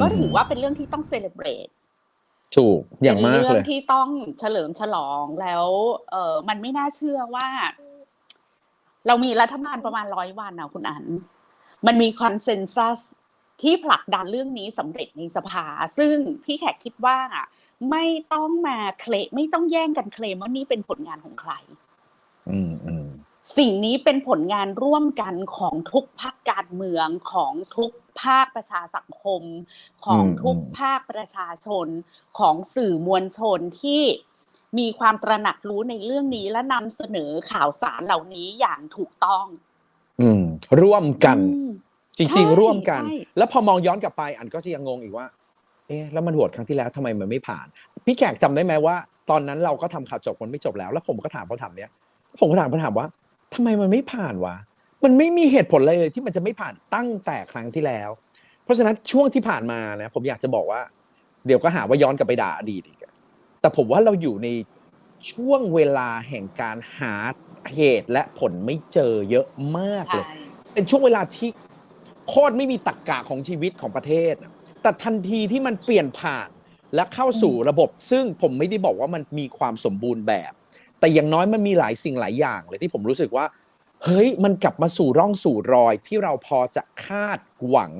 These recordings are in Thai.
ก็อืมถือว่าเป็นเรื่องที่ต้องเซเลบรตถูกอย่างมากเป็นเลเรื่อยงที่ต้องเฉลิมฉลองแล้ว เออมันไม่น่าเชื่อว่า เรามีรัฐบาลประมาณร้อยวันนะคุณอัน มันมีคอนเซนแซสที่ผลักดันเรื่องนี้สำเร็จในสภา ซึ่งพี่แขกคิดว่าไม่ต้องมาเคลมไม่ต้องแย่งกันเคลมว่านี่เป็นผลงานของใคร อืมอืมสิ่งนี้เป็นผลงานร่วมกันของทุกภาคการเมืองของทุก ภาคประชาสังคม ของทุกภาคประชาชนของสื่อมวลชนที่มีความตระหนักรู้ในเรื่องนี้และนำเสนอข่าวสารเหล่านี้อย่างถูกต้อง อืม ร่วมกันอืมจริงใช่ๆร่วมกันใช่แล้วพอมองย้อนกลับไป อันก็จะยังงงอีกว่า เอ๊ะแล้วมันโหวตครั้งที่แล้วทำไมมันไม่ผ่าน พี่แขกจำได้ไหมว่า ตอนนั้นเราก็ทำข่าวจบมันไม่จบแล้ว แล้วผมก็ถามคำถามเนี้ยผมก็ถามคำถามว่าทำไมมันไม่ผ่านวะ มันไม่มีเหตุผลเลยที่มันจะไม่ผ่านตั้งแต่ครั้งที่แล้ว เพราะฉะนั้นช่วงที่ผ่านมานะผมอยากจะบอกว่า เดี๋ยวก็หาว่าย้อนกลับไปด่าอดีตอีกอะแต่ผมว่าเราอยู่ในช่วงเวลาแห่งการหาเหตุและผลไม่เจอเยอะมากเลยใช่เป็นช่วงเวลาที่โคตรไม่มีตรรกกะของชีวิตของประเทศอะแต่ทันทีที่มันเปลี่ยนผ่านและเข้าสู่ระบบ ซึ่งผมไม่ได้บอกว่ามันมีความสมบูรณ์แบบ แต่อย่างน้อยมันมีหลายสิ่งหลายอย่างเลยที่ผมรู้สึกว่า เฮ้ยมันกลับมาสู่ร่องสู่รอยที่เราพอจะคาดหวัง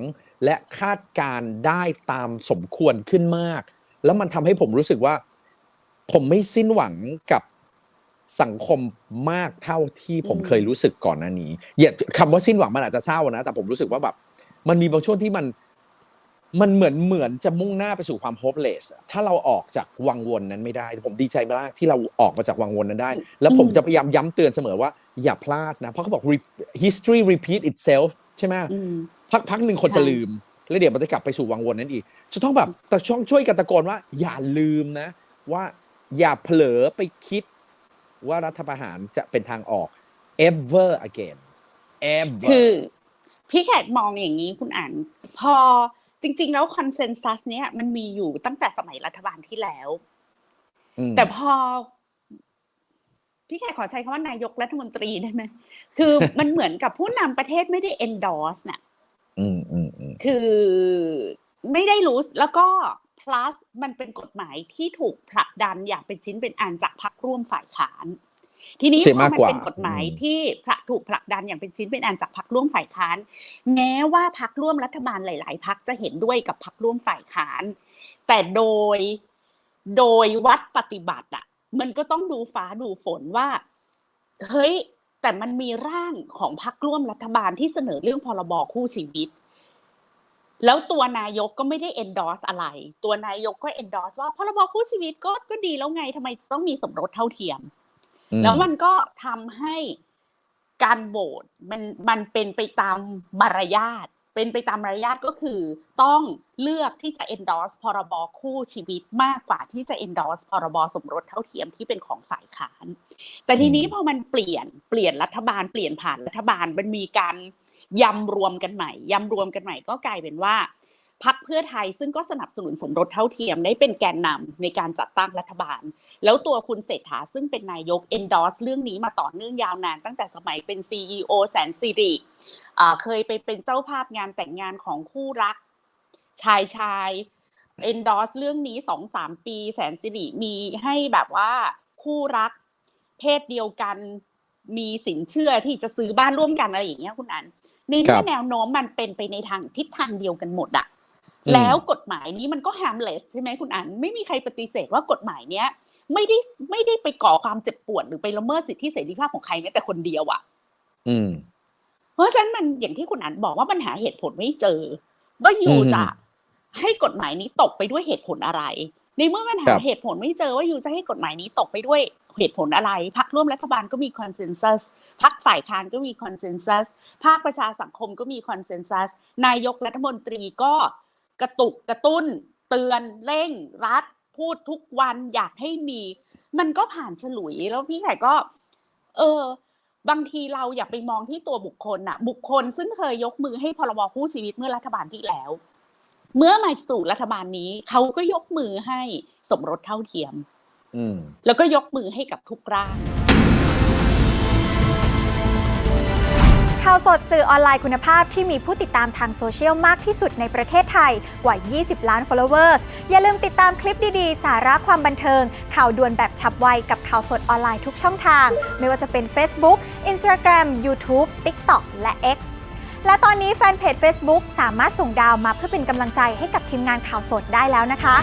และคาดการได้ตามสมควรขึ้นมาก แล้วมันทำให้ผมรู้สึกว่า ผมไม่สิ้นหวังกับสังคมมากเท่าที่ผมเคยรู้สึกก่อนหน้านี้อย่าคำว่าสิ้นหวังมันอาจจะเศร้านะ แต่ผมรู้สึกว่าแบบ มันมีบางช่วงที่มันมันเหมือนเหมือนจะมุ่งหน้าไปสู่ความ hopeless อะถ้าเราออกจากวังวนนั้นไม่ได้ ผมดีใจมากที่เราออกมาจากวังวนนั้นได้ แล้วผมอืมจะพยายามย้ำเตือนเสมอว่า อย่าพลาดนะ เพราะเขาบอก re- history repeat itself ใช่ไหมอืมพักพักหนึ่งคนใช่จะลืม แล้วเดี๋ยวมันจะกลับไปสู่วังวนนั้นอีก จะต้องแบบแต่ช่องช่วยกันตะโกนว่า อย่าลืมนะ ว่าอย่าเผลอไปคิดว่ารัฐประหารจะเป็นทางออก ever again ever คือ พี่แขกมองอย่างนี้คุณอ่าน พอจริง ๆ แล้วคอนเซนแซสเนี้ยมันมีอยู่ตั้งแต่สมัยรัฐบาลที่แล้วมแต่พอ พี่แขกขอใช้คำว่านายกรัฐมนตรีได้ไหมคือมันเหมือนกับผู้นำประเทศไม่ได้ endorse น่ะอืมอืมอืมคือไม่ได้รู้แล้วก็ plus มันเป็นกฎหมายที่ถูกผลักดันอย่างเป็นชิ้นเป็นอันจากพรรคร่วมฝ่ายค้าน ทีนี้เสียพอมากมันกว่าเป็นกฎหมายอืมที่ผลักถูกผลักดันอย่างเป็นชิ้นเป็นอันจากพรรคร่วมฝ่ายค้าน แม้ว่าพรรคร่วมรัฐบาลหลาย ๆพรรคจะเห็นด้วยกับพรรคร่วมฝ่ายค้าน แต่โดยโดยวัดปฏิบัติอะ มันก็ต้องดูฟ้าดูฝนว่า เฮ้ย แต่มันมีร่างของพรรคร่วมรัฐบาลที่เสนอเรื่องพรบคู่ชีวิต แล้วตัวนายกก็ไม่ได้ endorse อะไร ตัวนายกก็ endorse ว่าพรบคู่ชีวิตก็ก็ดีแล้วไงทำไมต้องมีสมรสเท่าเทียมอืมแล้วมันก็ทำให้การโหวตมันมันเป็นไปตามมารยาท เป็นไปตามมารยาทก็คือต้องเลือกที่จะ endorse พรบคู่ชีวิตมากกว่าที่จะ endorse พรบสมรสเท่าเทียมที่เป็นของฝ่ายค้าน แต่ทีนี้พอมันเปลี่ยนเปลี่ยนรัฐบาลเปลี่ยนผ่านรัฐบาลมันมีการยำรวมกันใหม่ยำรวมกันใหม่ก็กลายเป็นว่า พักเพื่อไทยซึ่งก็สนับสนุนสมรสเท่าเทียมได้เป็นแกนนำในการจัดตั้งรัฐบาล แล้วตัวคุณเศรษฐาซึ่งเป็นนายก endorse เรื่องนี้มาต่อเนื่องยาวนาน ตั้งแต่สมัยเป็น CEO แสนสิริอ่าเคยไปเป็นเจ้าภาพงานแต่งงานของคู่รัก ชายชาย endorse เรื่องนี้สองสามปี แสนสิริมีให้แบบว่าคู่รักเพศเดียวกันมีสินเชื่อที่จะซื้อบ้านร่วมกันอะไรอย่างเงี้ยคุณอันในครัที่บแนวโน้มมันเป็นไปในทางทิศทางเดียวกันหมดอะอืม แล้วกฎหมายนี้มันก็ harmless ใช่ไหมคุณอันไม่มีใครปฏิเสธว่ากฎหมายเนี้ยไม่ได้ไม่ได้ไปก่อความเจ็บปวดหรือไปละเมิดสิทธิเสรีภาพของใครแม้แต่คนเดียวอะอืมเพราะฉะนั้นมันอย่างที่คุณอันบอกว่ามันหาเหตุผลไม่เจอว่าอยู่อืมจะให้กฎหมายนี้ตกไปด้วยเหตุผลอะไร ในเมื่อมันคหารับเหตุผลไม่เจอว่าอยู่จะให้กฎหมายนี้ตกไปด้วยเหตุผลอะไรพรรคร่วมรัฐบาลก็มีคอนเซนแซสพรรคฝ่ายค้านก็มีคอนเซนแซสภาคประชาสังคมก็มีคอนเซนแซสนายกรัฐมนตรีก็ กระตุกกระตุ้น เตือนเร่ง รัด พูดทุกวันอยากให้มี มันก็ผ่านฉลุยแล้วพี่ไข่ก็ เออ บางทีเราอย่าไปมองที่ตัวบุคคลน่ะ บุคคลซึ่งเคยยกมือให้พรบคู่ชีวิตเมื่อรัฐบาลที่แล้ว เมื่อมาสู่รัฐบาลนี้เขาก็ยกมือให้สมรสเท่าเทียมอืมแล้วก็ยกมือให้กับทุกร่างาวสดสื่อออนไลน์คุณภาพที่มีผู้ติดตามทางโซเชียลมากที่สุดในประเทศไทยกว่า 20 ล้าน followers อย่าลืมติดตามคลิปดีๆ สาระความบันเทิง ข่าวด่วนแบบฉับไวกับข่าวสดออนไลน์ทุกช่องทาง ไม่ว่าจะเป็น Facebook Instagram YouTube TikTok และ X และตอนนี้แฟนเพจ Facebook สามารถส่งดาวมาเพื่อเป็นกำลังใจให้กับทีมงานข่าวสดได้แล้วนะคะ